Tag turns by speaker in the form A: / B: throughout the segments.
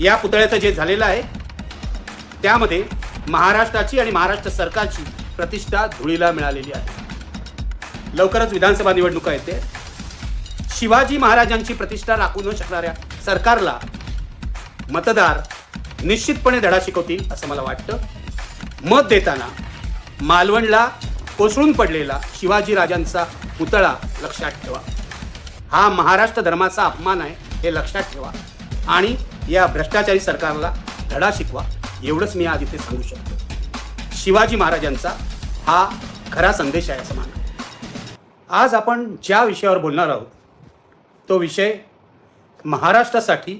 A: या पुतळ्याचं जे झालेलं आहे त्यामध्ये महाराष्ट्राची आणि महाराष्ट्र सरकारची प्रतिष्ठा धुळीला मिळालेली आहे. लवकरच विधानसभा निवडणुका येते. शिवाजी महाराजांची प्रतिष्ठा राखू न शकणाऱ्या सरकारला मतदार निश्चितपणे धडा शिकवतील असं मला वाटतं. मत देताना मालवणला कोसळून पडलेला शिवाजी राजांचा पुतळा लक्षात ठेवा. हा महाराष्ट्र धर्माचा अपमान आहे हे लक्षात ठेवा. आणि या भ्रष्टाचारी सरकारला धडा शिकवा एवढंच मी आज इथे सांगू शकतो. शिवाजी महाराजांचा हा खरा संदेश आहे असं माना आज आपण ज्या विषयावर बोलणार आहोत तो विषय महाराष्ट्रासाठी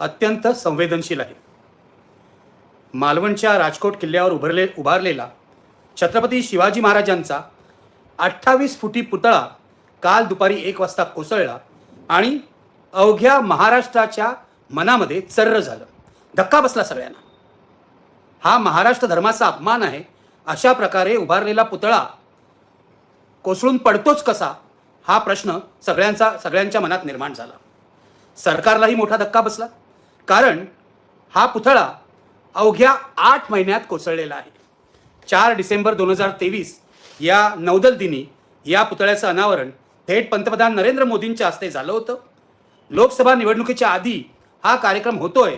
A: अत्यंत संवेदनशील आहे. मालवणच्या राजकोट किल्ल्यावर उभारले उभारलेला छत्रपती शिवाजी महाराजांचा अठ्ठावीस फुटी पुतळा काल दुपारी एक वाजता कोसळला आणि अवघ्या महाराष्ट्राच्या मनामध्ये चर्र झालं. धक्का बसला सगळ्यांना. हा महाराष्ट्र धर्माचा अपमान आहे अशा प्रकारे उभारलेला पुतळा कोसळून पडतोच कसा हा प्रश्न सगळ्यांचा सगळ्यांच्या मनात निर्माण झाला. सरकारलाही मोठा धक्का बसला कारण हा पुतळा अवघ्या आठ महिन्यात कोसळलेला आहे. चार डिसेंबर दोन हजार तेवीस या नौदल दिनी या पुतळ्याचं अनावरण थेट पंतप्रधान नरेंद्र मोदींच्या हस्ते झालं होतं. लोकसभा निवडणुकीच्या आधी हा कार्यक्रम होतोय.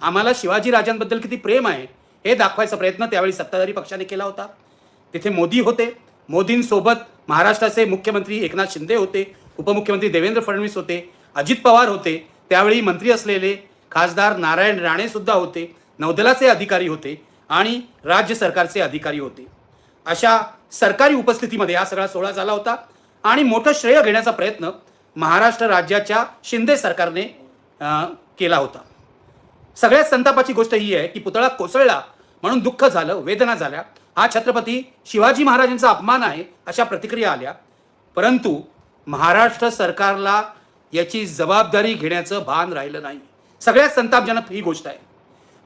A: आम्हाला शिवाजी राजांबद्दल किती प्रेम आहे हे दाखवायचा प्रयत्न त्यावेळी सत्ताधारी पक्षाने केला होता. तिथे मोदी होते. मोदींसोबत महाराष्ट्राचे मुख्यमंत्री एकनाथ शिंदे होते उपमुख्यमंत्री देवेंद्र फडणवीस होते अजित पवार होते त्यावेळी मंत्री असलेले खासदार नारायण राणे सुद्धा होते नौदलाचे अधिकारी होते आणि राज्य सरकारचे अधिकारी होते. अशा सरकारी उपस्थितीमध्ये हा सगळा सोहळा झाला होता आणि मोठं श्रेय घेण्याचा प्रयत्न महाराष्ट्र राज्याच्या शिंदे सरकारने केला होता. सगळ्यात संतापाची गोष्ट ही आहे की पुतळा कोसळला म्हणून दुःख झालं वेदना झाल्या. हा छत्रपती शिवाजी महाराजांचा अपमान आहे अशा प्रतिक्रिया आल्या. परंतु महाराष्ट्र सरकारला याची जबाबदारी घेण्याचं भान राहिलं नाही. सगळ्यात संतापजनक ही गोष्ट आहे.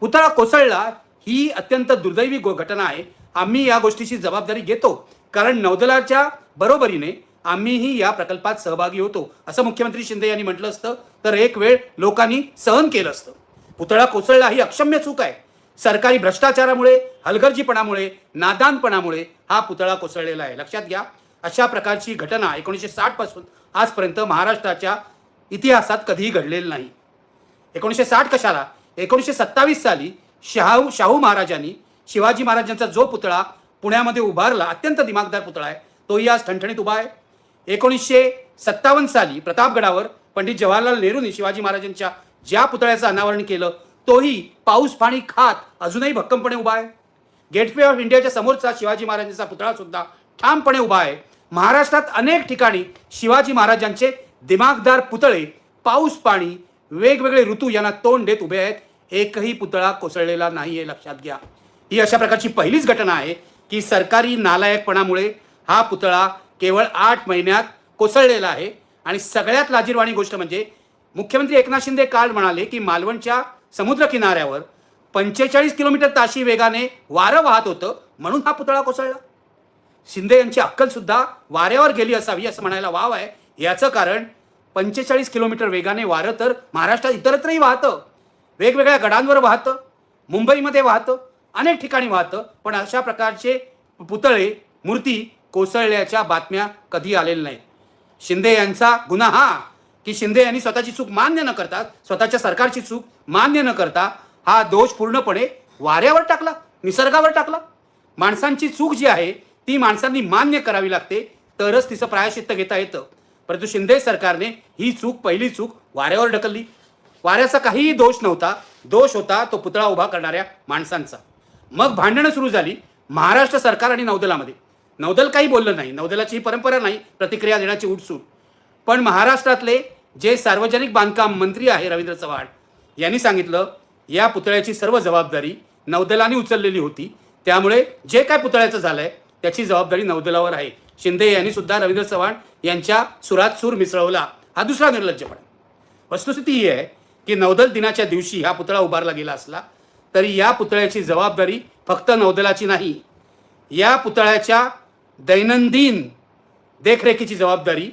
A: पुतळा कोसळला ही अत्यंत दुर्दैवी घटना आहे. आम्ही या गोष्टीची जबाबदारी घेतो. कारण नौदलाच्या बरोबरीने आम्हीही या प्रकल्पात सहभागी होतो असं मुख्यमंत्री शिंदे यांनी म्हटलं असतं. तर एक वेळ लोकांनी सहन केलं असतं. पुतळा कोसळला ही अक्षम्य चूक आहे. सरकारी भ्रष्टाचारामुळे हलगर्जीपणामुळे नादानपणामुळे हा पुतळा कोसळलेला आहे. लक्षात घ्या अशा प्रकारची घटना एकोणीसशे साठपासून आजपर्यंत महाराष्ट्राच्या इतिहासात कधीही घडलेली नाही. एकोणीसशे साठ कशाला? एकोणीसशे सत्तावीस साली शाहू शाहू महाराजांनी शिवाजी महाराजांचा जो पुतळा पुण्यामध्ये उभारला अत्यंत दिमागदार पुतळा आहे. तोही आज ठणठणीत उभा आहे. एकोणीसशे सत्तावन्न साली प्रतापगडावर पंडित जवाहरलाल नेहरूंनी शिवाजी महाराजांच्या ज्या पुतळ्याचं अनावरण केलं तोही पाऊस पाणी खात अजूनही भक्कमपणे उभा आहे. गेटवे ऑफ इंडियाच्या समोरचा शिवाजी महाराजांचा पुतळा सुद्धा ठामपणे उभा आहे. महाराष्ट्रात अनेक ठिकाणी शिवाजी महाराजांचे दिमागदार पुतळे पाऊस पाणी वेगवेगळे ऋतू यांना तोंड देत उभे आहेत. एकही पुतळा कोसळलेला नाही आहे लक्षात घ्या. ही अशा प्रकारची पहिलीच घटना आहे की सरकारी नालायकपणामुळे हा पुतळा केवळ आठ महिन्यात कोसळलेला आहे. आणि सगळ्यात लाजीरवाणी गोष्ट म्हणजे मुख्यमंत्री एकनाथ शिंदे काल म्हणाले की मालवणच्या समुद्र किनाऱ्यावर पंचेचाळीस किलोमीटर ताशी वेगाने वारं वाहत होतं म्हणून हा पुतळा कोसळला. शिंदे यांची अक्कलसुद्धा वाऱ्यावर गेली असावी असं म्हणायला वाव आहे. याचं कारण पंचेचाळीस किलोमीटर वेगाने वारं तर महाराष्ट्रात इतरत्रही वाहतं. वेगवेगळ्या गडांवर वाहतं मुंबईमध्ये वाहतं अनेक ठिकाणी वाहतं पण अशा प्रकारचे पुतळे मूर्ती कोसळल्याच्या बातम्या कधी आलेल्या नाहीत. शिंदे यांचा गुन्हा हा की शिंदे यांनी स्वतःची चूक मान्य न करता स्वतःच्या सरकारची चूक मान्य न करता हा दोष पूर्णपणे वाऱ्यावर टाकला निसर्गावर टाकला. माणसांची चूक जी आहे ती माणसांनी मान्य करावी लागते तरच तिचं प्रायश्चित्त घेता येतं. परंतु शिंदे सरकारने ही चूक पहिली चूक वाऱ्यावर ढकलली. वाऱ्याचा काहीही दोष नव्हता. दोष होता तो पुतळा उभा करणाऱ्या माणसांचा. मग भांडणं सुरू झाली महाराष्ट्र सरकार आणि नौदलामध्ये. नौदल काही बोललं नाही नौदलाची ही परंपरा नाही प्रतिक्रिया देण्याची उठसूट. पण महाराष्ट्रातले जे सार्वजनिक बांधकाम मंत्री आहे रवींद्र चव्हाण यांनी सांगितलं या पुतळ्याची सर्व जबाबदारी नौदलाने उचललेली होती. त्यामुळे जे काय पुतळ्याचं झालंय त्याची जबाबदारी नौदलावर आहे. शिंदे यांनी सुद्धा रवींद्र चव्हाण यांच्या सुरात सूर मिसळवला. हा दुसरा निर्लज्जपणा वस्तुस्थिती ही आहे की नौदल दिनाच्या दिवशी हा पुतळा उभारला गेला असला तरी या पुतळ्याची जबाबदारी फक्त नौदलाची नाही. या पुतळ्याच्या दैनंदिन देखरेखीची जबाबदारी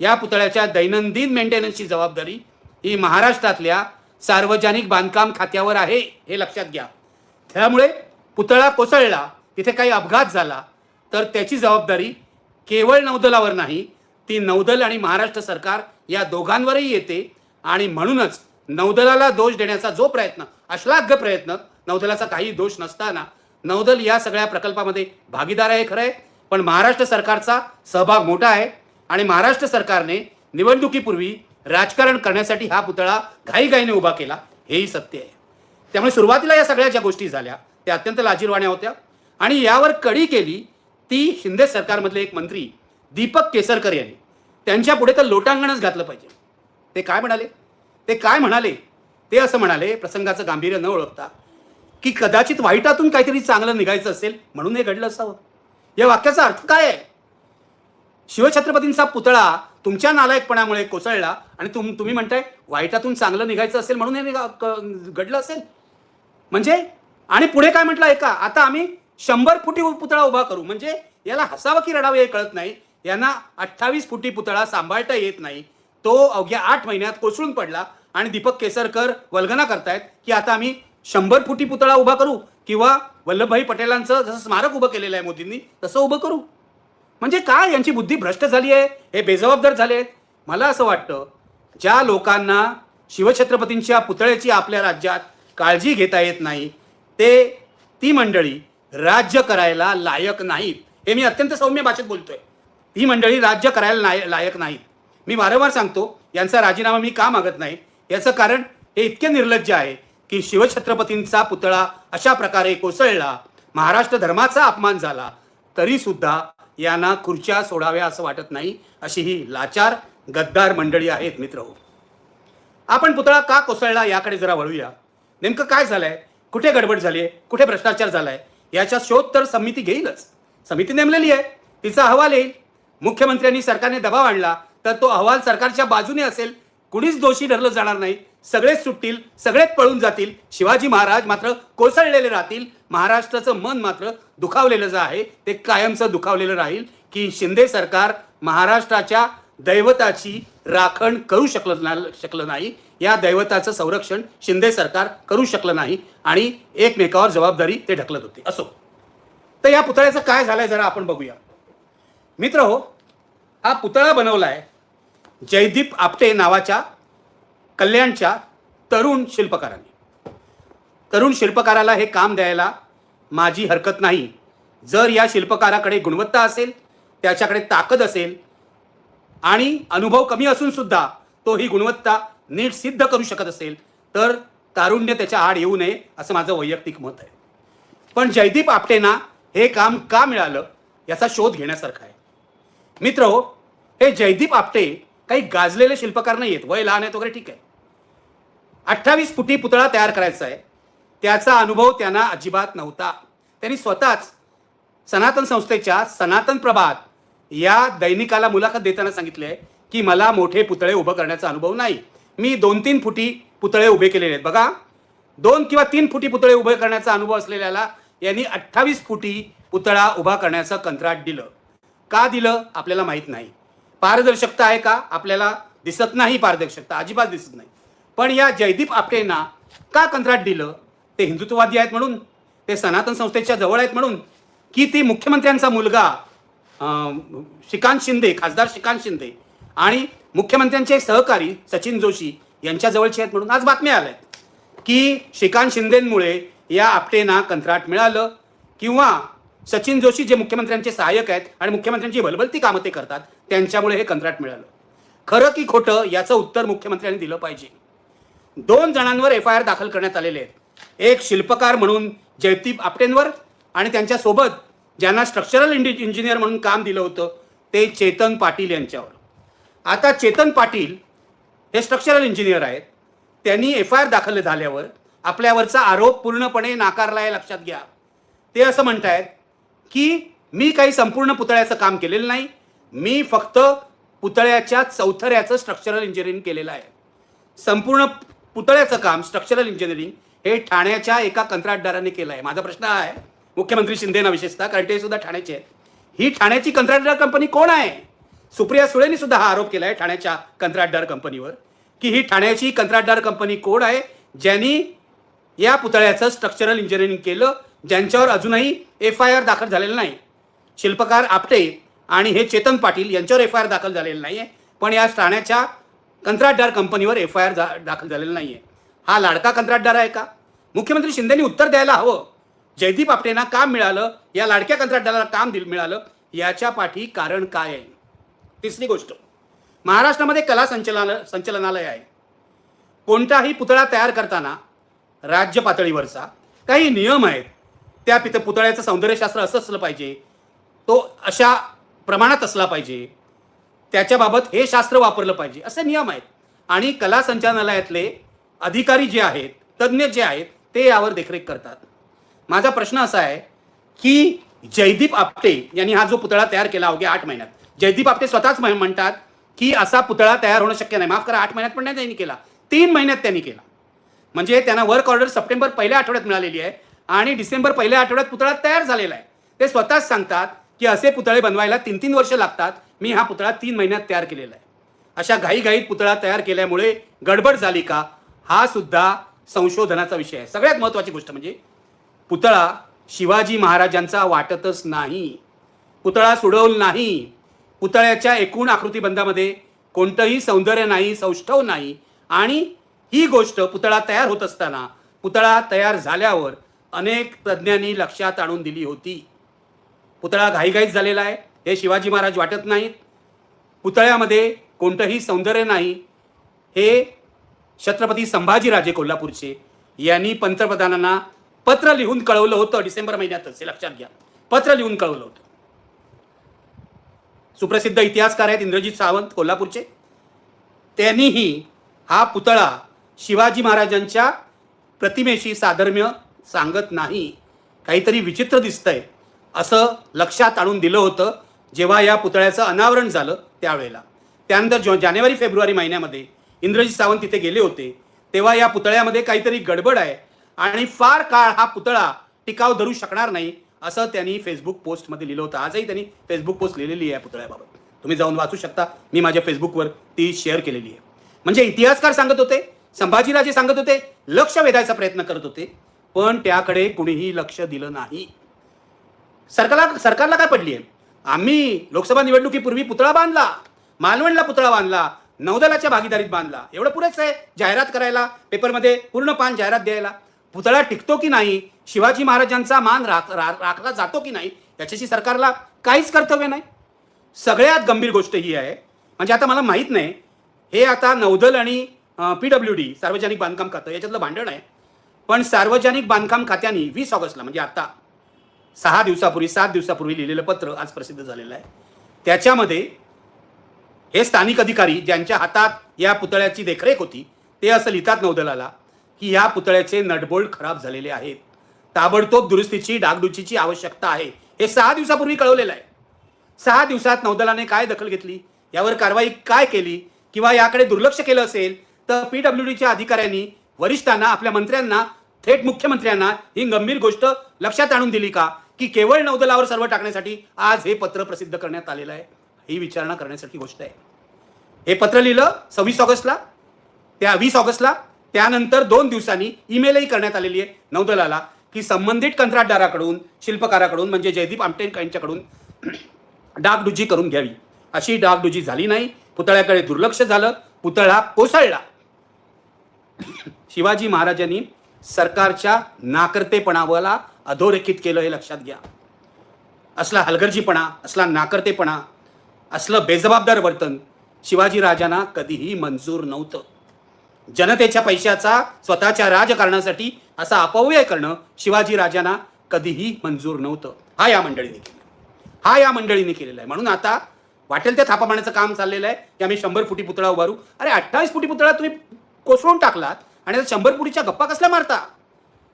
A: या पुतळ्याच्या दैनंदिन मेंटेनन्सची जबाबदारी ही महाराष्ट्रातल्या सार्वजनिक बांधकाम खात्यावर आहे हे लक्षात घ्या. त्यामुळे पुतळा कोसळला तिथे काही अपघात झाला तर त्याची जबाबदारी केवळ नौदलावर नाही ती नौदल आणि महाराष्ट्र सरकार या दोघांवरही येते आणि म्हणूनच नौदलाला दोष देण्याचा जो प्रयत्न अश्लाघ्य प्रयत्न नौदलाचा काही दोष नसताना नौदल या सगळ्या प्रकल्पामध्ये भागीदार आहे खरं आहे. पण महाराष्ट्र सरकारचा सहभाग मोठा आहे आणि महाराष्ट्र सरकारने निवडणुकीपूर्वी राजकारण करण्यासाठी हा पुतळा घाईघाईने उभा केला हेही सत्य आहे. त्यामुळे सुरुवातीला या सगळ्या ज्या गोष्टी झाल्या त्या अत्यंत लाजीरवाण्या होत्या. आणि यावर कडी केली ती शिंदे सरकारमधले एक मंत्री दीपक केसरकर यांनी. त्यांच्या पुढे तर लोटांगणच घातलं पाहिजे. ते काय म्हणाले? ते काय म्हणाले? ते असं म्हणाले प्रसंगाचं गांभीर्य न ओळखता की कदाचित वाईटातून काहीतरी चांगलं निघायचं असेल म्हणून हे घडलं असावं. या वाक्याचा अर्थ काय आहे? शिवछत्रपतींचा पुतळा तुमच्या नालायकपणामुळे कोसळला आणि तुम तुम्ही म्हणताय वाईटातून चांगलं निघायचं असेल म्हणून हे निघा- घडलं असेल. म्हणजे? आणि पुढे काय म्हटलं ऐका आता आम्ही शंभर फुटी पुतळा उभा करू. म्हणजे याला हसावं की रडावं हे कळत नाही. यांना अठ्ठावीस फुटी पुतळा सांभाळता येत नाही. तो अवघ्या आठ महिन्यात कोसळून पडला आणि दीपक केसरकर वल्गना करतायत की आता आम्ही शंभर फुटी पुतळा उभा करू किंवा वल्लभभाई पटेलांचं जसं स्मारक उभं केलेलं आहे मोदींनी तसं उभं करू. म्हणजे काय यांची बुद्धी भ्रष्ट झाली आहे? हे बेजबाबदार झाले आहेत. मला असं वाटतं ज्या लोकांना शिवछत्रपतींच्या पुतळ्याची आपल्या राज्यात काळजी घेता येत नाही ते ती मंडळी राज्य करायला लायक नाहीत. हे मी अत्यंत सौम्य भाषेत बोलतोय. ती मंडळी राज्य करायला नाय लायक नाहीत. मी वारंवार सांगतो यांचा राजीनामा मी का मागत नाही? याचं कारण हे इतके निर्लज्ज आहे की शिवछत्रपतींचा पुतळा अशा प्रकारे कोसळला महाराष्ट्र धर्माचा अपमान झाला तरी सुद्धा यांना खुर्च्या सोडाव्या असं वाटत नाही अशी ही लाचार गद्दार मंडळी आहेत मित्र हो. आपण पुतळा का कोसळला याकडे जरा वळूया. नेमकं काय झालंय? कुठे गडबड झाली आहे कुठे भ्रष्टाचार झालाय? याचा शोध तर समिती घेईलच. समिती नेमलेली आहे. तिचा अहवाल येईल. मुख्यमंत्र्यांनी सरकारने दबाव आणला तर तो अहवाल सरकारच्या बाजूने असेल. कुणीच दोषी ठरलं जाणार नाही. सगळेच सुटतील सगळेच पळून जातील. शिवाजी महाराज मात्र कोसळलेले राहतील. महाराष्ट्राचं मन मात्र दुखावलेलं जे आहे ते कायमचं दुखावलेलं राहील की शिंदे सरकार महाराष्ट्राच्या दैवताची राखण करू शकलं ना शकलं नाही. या दैवताचं संरक्षण शिंदे सरकार करू शकलं नाही आणि एकमेकावर जबाबदारी ते ढकलत होते. असो. तर या पुतळ्याचं काय झालंय जरा आपण बघूया. मित्र हो हा पुतळा बनवलाय जयदीप आपटे नावाच्या कल्याणच्या तरुण शिल्पकारांनी. तरुण शिल्पकाराला हे काम द्यायला माझी हरकत नाही. जर या शिल्पकाराकडे गुणवत्ता असेल त्याच्याकडे ताकद असेल आणि अनुभव कमी असून सुद्धा तो ही गुणवत्ता नीट सिद्ध करू शकत असेल तर तारुण्य त्याच्या आड येऊ नये असं माझं वैयक्तिक मत आहे. पण जयदीप आपटेंना हे काम का मिळालं याचा शोध घेण्यासारखा आहे. मित्र हो हे जयदीप आपटे काही गाजलेले शिल्पकार नाही आहेत. वय लहान आहेत वगैरे ठीक आहे. अठ्ठावीस फुटी पुतळा तयार करायचा आहे. त्याचा अनुभव त्यांना अजिबात नव्हता. त्यांनी स्वतःच सनातन संस्थेच्या सनातन प्रभात या दैनिकाला मुलाखत देताना सांगितले आहे की मला मोठे पुतळे उभं करण्याचा अनुभव नाही. मी दोन तीन फुटी पुतळे उभे केलेले आहेत. बघा दोन किंवा तीन फुटी पुतळे उभे करण्याचा अनुभव असलेल्याला यांनी अठ्ठावीस फुटी पुतळा उभा करण्याचं कंत्राट दिलं. का दिलं? आपल्याला माहीत नाही. पारदर्शकता आहे का? आपल्याला दिसत नाही पारदर्शकता अजिबात दिसत नाही. पण या जयदीप आपटेंना का कंत्राट दिलं? ते हिंदुत्ववादी आहेत म्हणून ते सनातन संस्थेच्या जवळ आहेत म्हणून की ती मुख्यमंत्र्यांचा मुलगा श्रीकांत शिंदे खासदार श्रीकांत शिंदे आणि मुख्यमंत्र्यांचे सहकारी सचिन जोशी यांच्या जवळचे आहेत म्हणून आज बातम्या आल्या आहेत. की श्रीकांत शिंदेमुळे या आपटेंना कंत्राट मिळालं किंवा सचिन जोशी जे मुख्यमंत्र्यांचे सहाय्यक आहेत आणि मुख्यमंत्र्यांची भलभलती कामं ते करतात त्यांच्यामुळे हे कंत्राट मिळालं. खरं की खोटं याचं उत्तर मुख्यमंत्र्यांनी दिलं पाहिजे. दोन जणांवर एफ आय आर दाखल करण्यात आलेले आहेत. एक शिल्पकार म्हणून जयदीप आपटेंवर आणि त्यांच्यासोबत ज्यांना स्ट्रक्चरल इंडि इंजिनियर म्हणून काम दिलं होतं ते चेतन पाटील यांच्यावर. आता चेतन पाटील हे स्ट्रक्चरल इंजिनियर आहेत. त्यांनी एफ आय आर दाखल झाल्यावर आपल्यावरचा आरोप पूर्णपणे नाकारला आहे लक्षात घ्या. ते असं म्हणतायत की मी काही संपूर्ण पुतळ्याचं काम केलेलं नाही मी फक्त पुतळ्याच्या चौथऱ्याचं स्ट्रक्चरल इंजिनिअरिंग केलेलं आहे. संपूर्ण पुतळ्याचं काम स्ट्रक्चरल इंजिनिअरिंग हे ठाण्याच्या एका कंत्राटदाराने केलं आहे. माझा प्रश्न हा आहे मुख्यमंत्री शिंदेना विशेषतः कारण ते सुद्धा ठाण्याचे आहेत. ही ठाण्याची कंत्राटदार कंपनी कोण आहे? सुप्रिया सुळेंनी सुद्धा हा आरोप केला आहे ठाण्याच्या कंत्राटदार कंपनीवर की ही ठाण्याची कंत्राटदार कंपनी कोण आहे ज्यांनी या पुतळ्याचं स्ट्रक्चरल इंजिनिअरिंग केलं ज्यांच्यावर अजूनही एफ आय आर दाखल झालेलं नाही. शिल्पकार आपटे आणि हे चेतन पाटील यांच्यावर एफ आय आर दाखल झालेला नाही आहे पण या ठाण्याच्या कंत्राटदार कंपनीवर एफ आय आर दाखल झालेला नाही आहे हा लाडका कंत्राटदार आहे का? मुख्यमंत्री शिंदेनी उत्तर द्यायला हवं. जयदीप आपटेंना काम मिळालं? या लाडक्या कंत्राटदाराला काम दिल मिळालं? याच्या पाठी कारण काय आहे? तिसरी गोष्ट. महाराष्ट्रामध्ये कला संचलन संचलनालय आहे. कोणताही पुतळा तयार करताना राज्य पातळीवरचा काही नियम आहेत. त्या पित पुतळ्याचं सौंदर्यशास्त्र असं असलं पाहिजे. तो अशा प्रमाणात असला पाहिजे. त्याच्याबाबत हे शास्त्र वापरलं पाहिजे. असे नियम आहेत. आणि कला संचालनालयातले अधिकारी जे आहेत तज्ज्ञ जे आहेत ते यावर देखरेख करतात. माझा प्रश्न असा आहे की जयदीप आपटे यांनी हा जो पुतळा तयार केला अवघ्या आठ महिन्यात जयदीप आपटे स्वतःच म्हणतात की असा पुतळा तयार होणं शक्य नाही. माफ करा आठ महिन्यात पण नाही त्यांनी केला. तीन महिन्यात त्यांनी केला. म्हणजे त्यांना वर्क ऑर्डर सप्टेंबर पहिल्या आठवड्यात मिळालेली आहे आणि डिसेंबर पहिल्या आठवड्यात पुतळा तयार झालेला आहे. ते स्वतःच सांगतात की असे पुतळे बनवायला तीन तीन वर्ष लागतात. मी हा पुतळा तीन महिन्यात तयार केलेला आहे. अशा घाईघाईत पुतळा तयार केल्यामुळे गडबड झाली का? हा सुद्धा संशोधनाचा विषय आहे. सगळ्यात महत्त्वाची गोष्ट म्हणजे पुतळा शिवाजी महाराजांचा वाटतच नाही. पुतळा सुडवल नाही. पुतळ्याच्या एकूण आकृतीबंधामध्ये कोणतंही सौंदर्य नाही सौष्ठव नाही. आणि ही गोष्ट पुतळा तयार होत असताना पुतळा तयार झाल्यावर अनेक तज्ज्ञांनी लक्षात आणून दिली होती. पुतळा घाईघाईत झालेला आहे. हे शिवाजी महाराज वाटत नाहीत. पुतळ्यामध्ये कोणतंही सौंदर्य नाही. हे छत्रपती संभाजीराजे कोल्हापूरचे यांनी पंतप्रधानांना पत्र लिहून कळवलं होतं डिसेंबर महिन्यातच. हे लक्षात घ्या. पत्र लिहून कळवलं होतं. सुप्रसिद्ध इतिहासकार आहेत इंद्रजित सावंत कोल्हापूरचे. त्यांनीही हा पुतळा शिवाजी महाराजांच्या प्रतिमेशी साधर्म्य सांगत नाही. काहीतरी विचित्र दिसतंय. असं लक्षात आणून दिलं होतं जेव्हा या पुतळ्याचं अनावरण झालं त्यावेळेला. त्यानंतर जो जानेवारी फेब्रुवारी महिन्यामध्ये इंद्रजित सावंत तिथे गेले होते तेव्हा या पुतळ्यामध्ये काहीतरी गडबड आहे आणि फार काळ हा पुतळा टिकाव धरू शकणार नाही असं त्यांनी फेसबुक पोस्टमध्ये लिहिलं होतं. आजही त्यांनी फेसबुक पोस्ट लिहिलेली आहे पुतळ्याबाबत. तुम्ही जाऊन वाचू शकता. मी माझ्या फेसबुकवर ती शेअर केलेली आहे. म्हणजे इतिहासकार सांगत होते संभाजीराजे सांगत होते लक्ष वेधायचा प्रयत्न करत होते पण त्याकडे कुणीही लक्ष दिलं नाही. सरकारला सरकारला काय पडली आहे आम्ही लोकसभा निवडणुकीपूर्वी पुतळा बांधला मालवणला पुतळा बांधला नौदलाच्या भागीदारीत बांधला. एवढं पुरेच आहे जाहिरात करायला पेपरमध्ये पूर्ण पान जाहिरात द्यायला. पुतळा टिकतो की नाही शिवाजी महाराजांचा मान राख राखला जातो की नाही याच्याशी सरकारला काहीच कर्तव्य नाही. सगळ्यात गंभीर गोष्ट ही आहे. म्हणजे आता मला माहीत नाही हे आता नौदल आणि पी डब्ल्यू डी सार्वजनिक बांधकाम खातं याच्यातलं भांडण आहे. पण सार्वजनिक बांधकाम खात्याने वीस ऑगस्टला म्हणजे आता सहा दिवसापूर्वी सात दिवसापूर्वी लिहिलेलं पत्र आज प्रसिद्ध झालेलं आहे. त्याच्यामध्ये हे स्थानिक अधिकारी ज्यांच्या हातात या पुतळ्याची देखरेख होती ते असं लिहितात नौदलाला की या पुतळ्याचे नटबोल्ट खराब झालेले आहेत. ताबडतोब दुरुस्तीची डागडुचीची आवश्यकता आहे. हे सहा दिवसापूर्वी कळवलेलं आहे. सहा दिवसात नौदलाने काय दखल घेतली? यावर कारवाई काय केली? किंवा याकडे दुर्लक्ष केलं असेल तर पी डब्ल्यू डीच्या अधिकाऱ्यांनी वरिष्ठांना आपल्या मंत्र्यांना थेट मुख्यमंत्र्यांना ही गंभीर गोष्ट लक्षात आणून दिली का? की केवळ नौदलावर सर्व टाकण्यासाठी आज हे पत्र प्रसिद्ध करण्यात आलेलं आहे. ही विचारणा करण्यासारखी गोष्ट आहे. हे पत्र लिहिलं सव्वीस ऑगस्टला त्या वीस ऑगस्टला त्यानंतर दोन दिवसांनी ईमेलही करण्यात आलेली आहे नौदलाला की संबंधित कंत्राटदाराकडून शिल्पकाराकडून म्हणजे जयदीप आमटे यांच्याकडून डागडुजी करून घ्यावी. अशी डागडुजी झाली नाही. पुतळ्याकडे दुर्लक्ष झालं. पुतळा कोसळला. शिवाजी महाराजांनी सरकारच्या नाकर्तेपणावाला अधोरेखित केलं हे लक्षात घ्या. असला हलगर्जीपणा असला नाकर्तेपणा असलं बेजबाबदार वर्तन शिवाजी राजांना कधीही मंजूर नव्हतं. जनतेच्या पैशाचा स्वतःच्या राजकारणासाठी असा अपव्यय करणं शिवाजी राजांना कधीही मंजूर नव्हतं. हा या मंडळीने केलं हा या मंडळीने केलेला आहे. म्हणून आता वाटेल त्या थापा मारण्याचं काम चाललेलं आहे की आम्ही शंभर फुटी पुतळा उभारू. अरे अठ्ठावीस फुटी पुतळा तुम्ही कोसळून टाकलात आणि शंभर फुटीच्या गप्पा कसल्या मारता?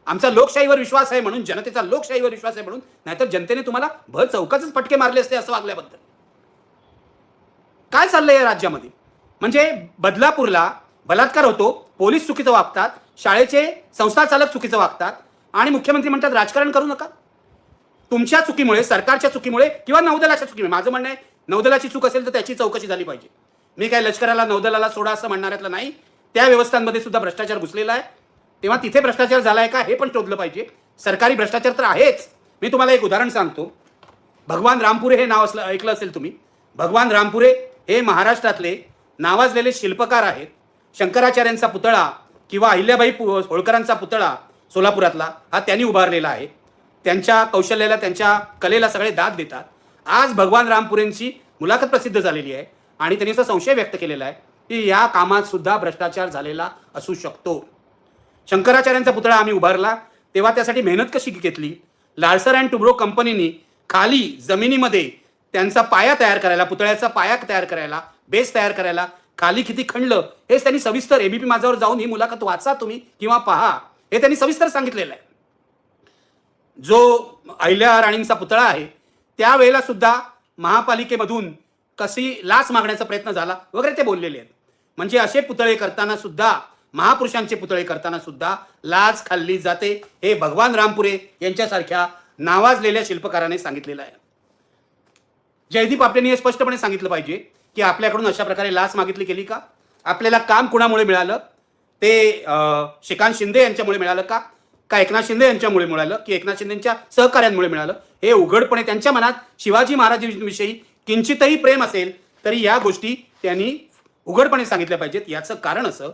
A: आमचा लोकशाहीवर विश्वास आहे म्हणून जनतेचा लोकशाहीवर विश्वास आहे म्हणून नाहीतर जनतेने तुम्हाला भर चौकाचच फटके मारले असते असं वागल्याबद्दल. काय चाललंय या राज्यामध्ये? म्हणजे बदलापूरला बलात्कार होतो पोलीस चुकीचं वागतात शाळेचे संस्था चालक चुकीचं वागतात आणि मुख्यमंत्री म्हणतात राजकारण करू नका. तुमच्या चुकीमुळे सरकारच्या चुकीमुळे किंवा नौदलाच्या चुकीमुळे माझं म्हणणं आहे नौदलाची चूक असेल तर त्याची चौकशी झाली पाहिजे. मी काय लष्कराला नौदलाला सोडा असं म्हणणाऱ्यातलं नाही. त्या व्यवस्थांमध्ये सुद्धा भ्रष्टाचार घुसलेला आहे. तेव्हा तिथे भ्रष्टाचार झाला आहे का हे पण शोधलं पाहिजे. सरकारी भ्रष्टाचार तर आहेच. मी तुम्हाला एक उदाहरण सांगतो. भगवान रामपुरे हे नाव असलं ऐकलं असेल तुम्ही. भगवान रामपुरे हे महाराष्ट्रातले नावाजलेले शिल्पकार आहेत. शंकराचार्यांचा पुतळा किंवा अहिल्याबाई पु होळकरांचा पुतळा सोलापुरातला हा त्यांनी उभारलेला आहे. त्यांच्या कौशल्याला त्यांच्या कलेला सगळे दाद देतात. आज भगवान रामपुरेंची मुलाखत प्रसिद्ध झालेली आहे आणि त्यांनी असा संशय व्यक्त केलेला आहे की या कामात सुद्धा भ्रष्टाचार झालेला असू शकतो. शंकराचार्यांचा पुतळा आम्ही उभारला. तेव्हा त्यासाठी मेहनत कशी घेतली? लार्सर अँड टुब्रो कंपनीने खाली जमिनीमध्ये त्यांचा पाया तयार करायला पुतळ्याचा पाया तयार करायला बेस तयार करायला खाली किती खणलं हेच त्यांनी सविस्तर एबीपी माझ्यावर जाऊन ही मुलाखत वाचा तुम्ही किंवा पहा. हे त्यांनी सविस्तर सांगितलेलं आहे. जो अहिल्या राणींचा पुतळा आहे त्यावेळेला सुद्धा महापालिकेमधून कशी लाच मागण्याचा प्रयत्न झाला वगैरे ते बोललेले आहेत. म्हणजे असे पुतळे करताना सुद्धा महापुरुषांचे पुतळे करताना सुद्धा लाच खाल्ली जाते. हे भगवान रामपुरे यांच्यासारख्या नावाजलेल्या शिल्पकाराने सांगितलेलं आहे. जयदीप आपल्याने हे स्पष्टपणे सांगितलं पाहिजे की आपल्याकडून अशा प्रकारे लाच मागितली गेली का? आपल्याला काम कुणामुळे मिळालं? ते अं, श्रीकांत शिंदे यांच्यामुळे मिळालं का? का एकनाथ शिंदे यांच्यामुळे मिळालं? की एकनाथ शिंदेच्या सहकार्यांमुळे मिळालं? हे उघडपणे त्यांच्या मनात शिवाजी महाराजांविषयी किंचितही प्रेम असेल तरी या गोष्टी त्यांनी उघडपणे सांगितल्या पाहिजेत. याचं कारण असं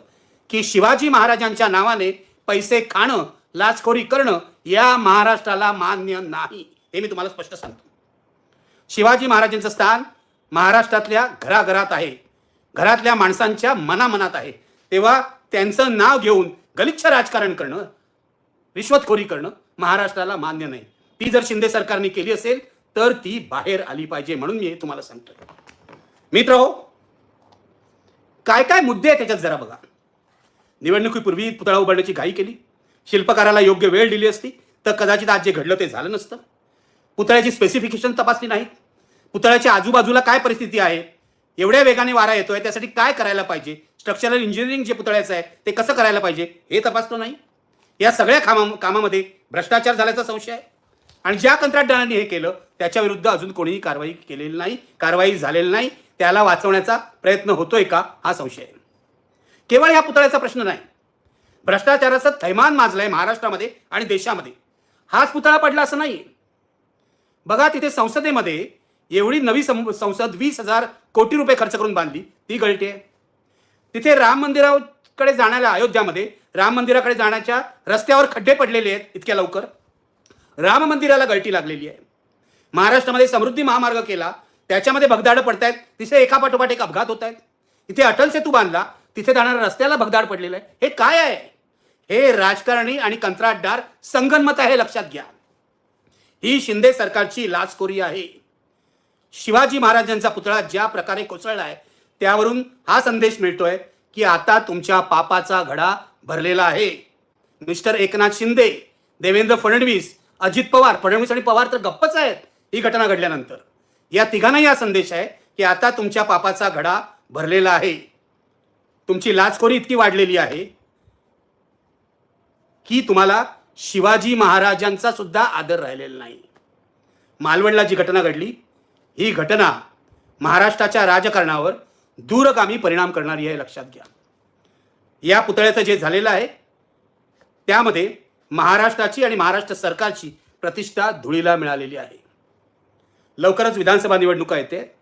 A: की शिवाजी महाराजांच्या नावाने पैसे खाणं लाचखोरी करणं या महाराष्ट्राला मान्य नाही. हे मी तुम्हाला स्पष्ट सांगतो. शिवाजी महाराजांचं स्थान महाराष्ट्रातल्या घराघरात आहे. घरातल्या माणसांच्या मनामनात आहे. तेव्हा त्यांचं नाव घेऊन गलिच्छ राजकारण करणं रिश्वतखोरी करणं महाराष्ट्राला मान्य नाही. ती जर शिंदे सरकारने केली असेल तर ती बाहेर आली पाहिजे म्हणून मी हे तुम्हाला सांगतो मित्र हो काय काय मुद्दे आहेत त्याच्यात जरा बघा. निवडणुकीपूर्वी पुतळा उभारण्याची घाई केली. शिल्पकाराला योग्य वेळ दिली असती तर कदाचित आज जे घडलं ते झालं नसतं. पुतळ्याची स्पेसिफिकेशन तपासली नाहीत. पुतळ्याच्या आजूबाजूला काय परिस्थिती आहे? एवढ्या वेगाने वारा येतोय त्यासाठी काय करायला पाहिजे? स्ट्रक्चरल इंजिनिअरिंग जे पुतळ्याचं आहे ते कसं करायला पाहिजे हे तपासतो नाही. या सगळ्या कामा कामामध्ये भ्रष्टाचार झाल्याचा संशय आहे. आणि ज्या कंत्राटदारांनी हे केलं त्याच्या विरुद्ध अजून कोणीही कारवाई केलेली नाही कारवाई झालेली नाही. त्याला वाचवण्याचा प्रयत्न होतोय का हा संशय आहे. केवळ ह्या पुतळ्याचा प्रश्न नाही. भ्रष्टाचाराचं थैमान माजलंय महाराष्ट्रामध्ये आणि देशामध्ये. हाच पुतळा पडला असं नाही बघा तिथे संसदेमध्ये एवढी नवी सं- संसद वीस हजार कोटी रुपये खर्च करून बांधली. ती गळती आहे. तिथे राम मंदिराकडे जाण्याला अयोध्यामध्ये राम मंदिराकडे जाण्याच्या रस्त्यावर खड्डे पडलेले आहेत इतक्या लवकर. राम मंदिराला गळती लागलेली आहे. महाराष्ट्रामध्ये समृद्धी महामार्ग केला. त्याच्यामध्ये भगदाडं पडतायत. तिथे एकापाठोपाठ एक अपघात होत आहेत इथे अटल सेतू बांधला. तिथे जाणाऱ्या रस्त्याला भगदाड पडलेलं आहे. हे काय आहे? हे राजकारणी आणि कंत्राटदार संगनमत आहे लक्षात घ्या. ही शिंदे सरकारची लाचखोरी आहे. शिवाजी महाराजांचा पुतळा ज्या प्रकारे कोसळला आहे त्यावरून हा संदेश मिळतोय की आता तुमच्या पापाचा घडा भरलेला आहे. मिस्टर एकनाथ शिंदे देवेंद्र फडणवीस अजित पवार फडणवीस आणि पवार तर गप्पच आहेत ही घटना घडल्यानंतर. या तिघांनाही हा संदेश आहे की आता तुमच्या पापाचा घडा भरलेला आहे. तुमची लाचखोरी इतकी वाढलेली आहे की तुम्हाला शिवाजी महाराजांचा सुद्धा आदर राहिलेला नाही. मालवणला जी घटना घडली ही घटना महाराष्ट्राच्या राजकारणावर दूरगामी परिणाम करणारी आहे लक्षात घ्या. या पुतळ्याचं जे झालेलं आहे त्यामध्ये महाराष्ट्राची आणि महाराष्ट्र सरकारची प्रतिष्ठा धुळीला मिळालेली आहे. लवकरच विधानसभा निवडणुका येते.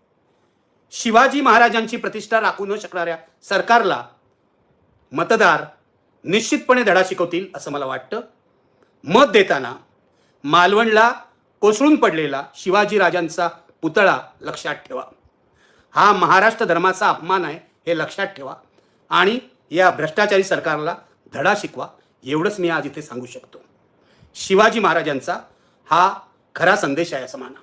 A: शिवाजी महाराजांची प्रतिष्ठा राखू न शकणाऱ्या सरकारला मतदार निश्चितपणे धडा शिकवतील असं मला वाटतं. मत देताना मालवणला कोसळून पडलेला शिवाजी राजांचा पुतळा लक्षात ठेवा. हा महाराष्ट्र धर्माचा अपमान आहे हे लक्षात ठेवा आणि या भ्रष्टाचारी सरकारला धडा शिकवा एवढंच मी आज इथे सांगू शकतो. शिवाजी महाराजांचा हा खरा संदेश आहे असं माना.